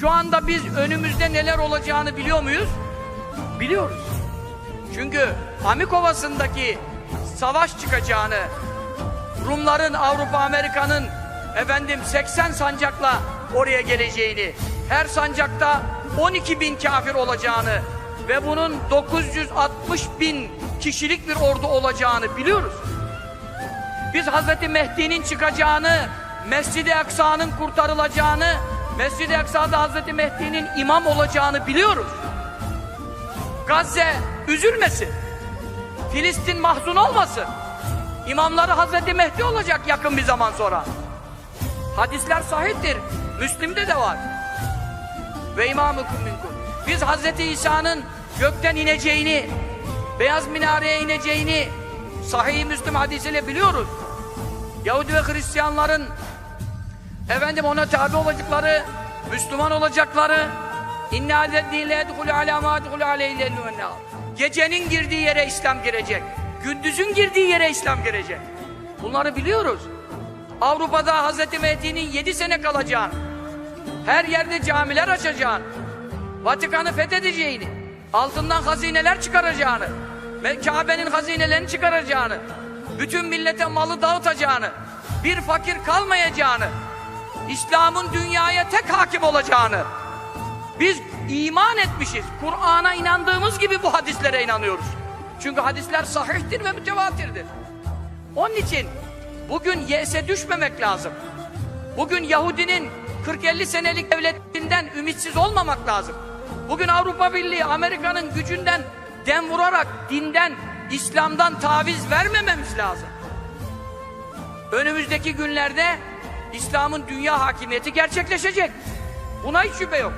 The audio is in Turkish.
Şu anda biz önümüzde neler olacağını biliyor muyuz? Biliyoruz. Çünkü Amikovası'ndaki savaş çıkacağını, Rumların, Avrupa, Amerika'nın efendim 80 sancakla oraya geleceğini, her sancakta 12 bin kafir olacağını ve bunun 960 bin kişilik bir ordu olacağını biliyoruz. Biz Hazreti Mehdi'nin çıkacağını, Mescid-i Aksa'nın kurtarılacağını, Mescid-i Aksa'da Hazreti Mehdi'nin imam olacağını biliyoruz. Gazze üzülmesin. Filistin mahzun olmasın. İmamları Hazreti Mehdi olacak yakın bir zaman sonra. Hadisler sahiptir. Müslim'de de var. Ve imamukum minkum. Biz Hazreti İsa'nın gökten ineceğini, beyaz minareye ineceğini sahih Müslim hadisiyle biliyoruz. Yahudi ve Hristiyanların efendim ona tabi olacakları, Müslüman olacakları inna lezzîle edhulü alâ mâ Gecenin girdiği yere İslam girecek. Gündüzün girdiği yere İslam girecek. Bunları biliyoruz. Avrupa'da Hazreti Mehdi'nin 7 sene kalacağını, her yerde camiler açacağını, Vatikan'ı fethedeceğini, altından hazineler çıkaracağını, Kabe'nin hazinelerini çıkaracağını, bütün millete malı dağıtacağını, bir fakir kalmayacağını, İslam'ın dünyaya tek hakim olacağını, biz iman etmişiz. Kur'an'a inandığımız gibi bu hadislere inanıyoruz. Çünkü hadisler sahihtir ve mütevatirdir. Onun için bugün yese düşmemek lazım. Bugün Yahudinin 40-50 senelik devletinden ümitsiz olmamak lazım. Bugün Avrupa Birliği Amerika'nın gücünden dem vurarak dinden, İslam'dan taviz vermememiz lazım. Önümüzdeki günlerde İslam'ın dünya hakimiyeti gerçekleşecek. Buna hiç şüphe yok.